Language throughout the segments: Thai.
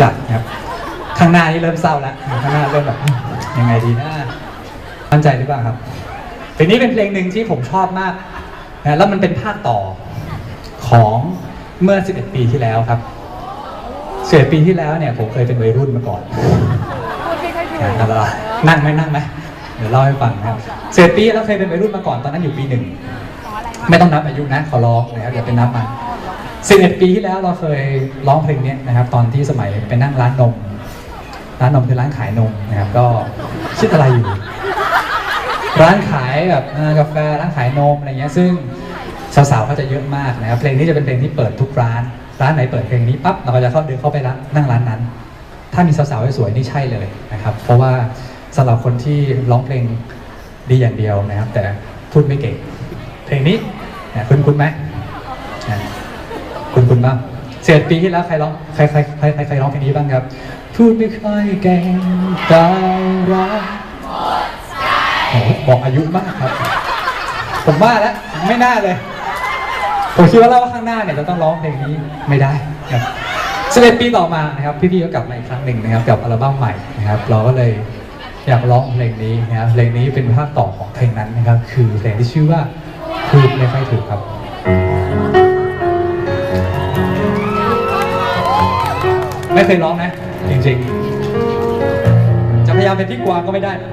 จัดนะครับข้างหน้านี่เริ่มเศร้าแล้วข้างหน้าเริ่มแบบยังไงดีนะมั่นใจหรือเปล่าครับเพลงนี้เป็นเพลงหนึ่งที่ผมชอบมากนะแล้วมันเป็นภาคต่อของเมื่อ 11 ปีที่แล้วครับ11ปีที่แล้วเนี่ยผมเคยเป็นวัยรุ่นมาก่อนนั่งไหมนั่งไหมเดี๋ยวเล่าให้ฟังนะครับ11ปีแล้วเคยเป็นวัยรุ่นมาก่อนตอนนั้นอยู่ปีหนึ่งไม่ต้องนับอายุนะขอร้องนะครับอย่าไปนับมัน 11 ปีที่แล้วเราเคยร้องเพลงนี้นะครับ ตอนที่สมัยไปนั่งร้านนม ร้านนมคือร้านขายนมนะครับก็คิดอะไรอยู่ ร้านขายแบบกาแฟร้านขายนมอะไรเงี้ยซึ่งสาวๆเขาจะเยอะมากนะครับเพลงนี้จะเป็นเพลงที่เปิดทุกร้าน ร้านไหนเปิดเพลงนี้ปั๊บเราก็จะเข้าเดินเข้าไปร้านนั่งร้านนั้น ถ้ามีสาวๆสวยๆนี่ใช่เลยนะครับ เพราะว่าสำหรับคนที่ร้องเพลงดีอย่างเดียวนะครับ แต่พูดไม่เก่งเพลงนี้คุณคุณไหม คุณบ้างเสียปีที่แล้วใครร้องใครใครใครใครใครร้องเพลงนี้บ้างครับ พูดไม่ค่อยเก่งแต่รักโอ้โหบอกอายุมากครับ ผมว่าแล้วไม่น่าเลย ผมคิดว่าเล่าว่าข้างหน้าเนี่ยจะต้องร้องเพลงนี้ไม่ได้ครับ11ปีต่อมานะครับพี่ๆก็กลับมาอีกครั้งหนึ่งนะครับกับอัลบั้มใหม่นะครับเราก็เลยอยากร้องเพลงนี้นะครับเพลงนี้เป็นภาคต่อของเพลงนั้นนะครับ คือเพลงที่ชื่อว่าพูดไม่ค่อยถูกครับ ไม่เคยร้องนะ จริงๆ จะพยายามเป็นพี่กวางก็ไม่ได้นะ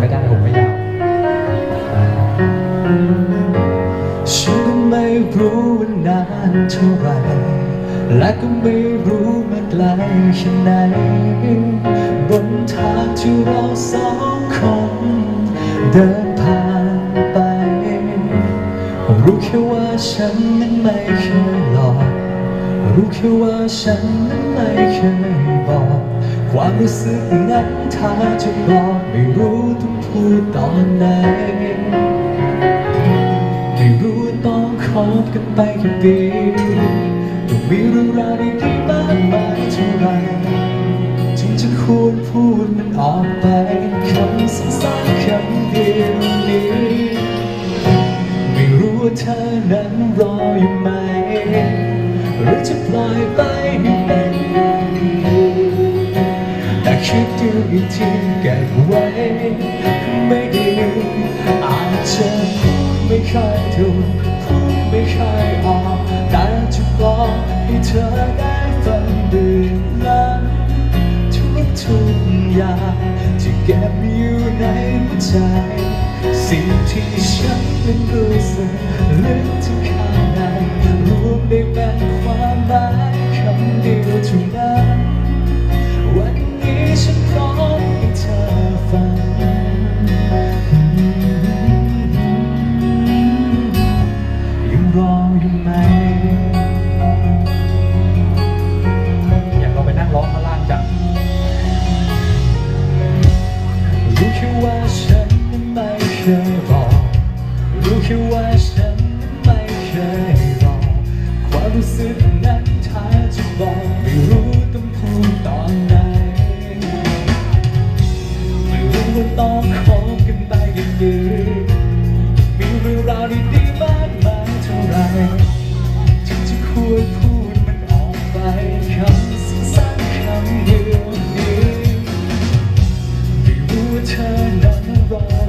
ไม่ได้ผมไม่ยาวฉันก็ไม่รู้ว่านานเท่าไหรและก็ไม่รู้มาไกลแค่ไหนบนทางที่เราสองคนเดินผ่านไป รู้แค่ว่าฉันนั้นไม่เคยหลอก รู้แค่ว่าฉันนั้นไม่เคยบอก ความรู้สึกนั้นถ้าจะบอกไม่รู้ต้องพูดตอนไหน ไม่รู้ต้องคบกันไปกี่ปีต้องมีเรื่องราวดีๆมากมายเท่าไรจึงจะควรพูดมันออกไปคำสั้นๆคำเดียวนี้ไม่รู้ว่าเธอนั้นรออยู่ไหม หรือจะปล่อยไปเป็นอย่างนี้แต่คิดดูอีกทีเก็บไว้ไม่ดีอาจจะพูดไม่ค่อยถูกพูดไม่ค่อยออกแต่จะบอกให้เธอได้ฟังดืนล้ำทุกทุกอย่างที่เก็บอยู่ในหัวใจ สิ่งที่ฉันนั้นรู้สึกลึกถึงข้างในรวมได้เป็น หมายคำเดียวเท่านั้นวันนี้ฉันพร้อมให้เธอฟังยังรออยู่ไหมอยากเราไปนั่งร้องข้างล่างจังรู้แค่ว่าฉันไม่เคยบอรู้แค่ว่าฉันไม่เคยรอความรู้สึก เธอนั้นรอ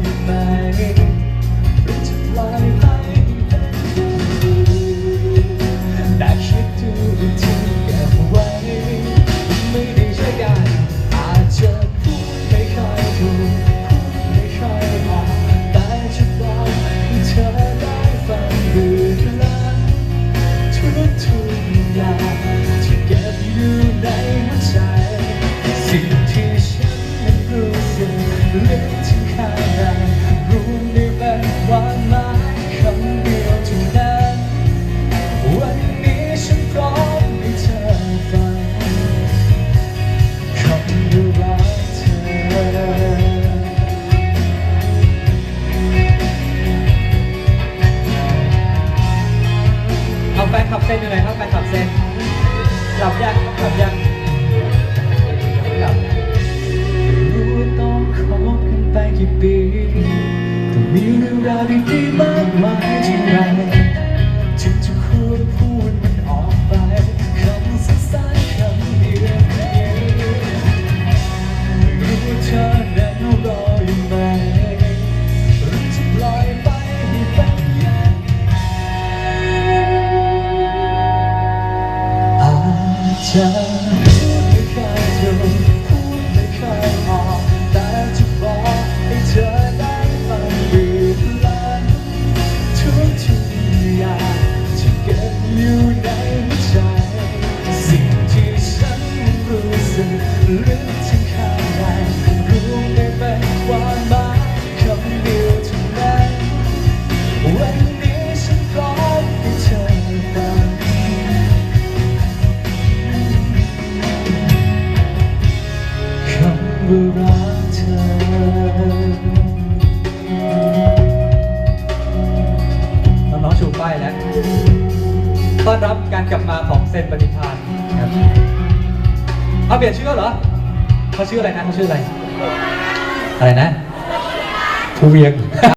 จ ว่ารักเธอ น้องๆชูป้ายแล้วต้อนรับการกลับมาของเซนปฏิพานครับเอาเปลี่ยนชื่อเหรอเขาชื่ออะไรนะเขาชื่ออะไร อะไรนะภูเวียง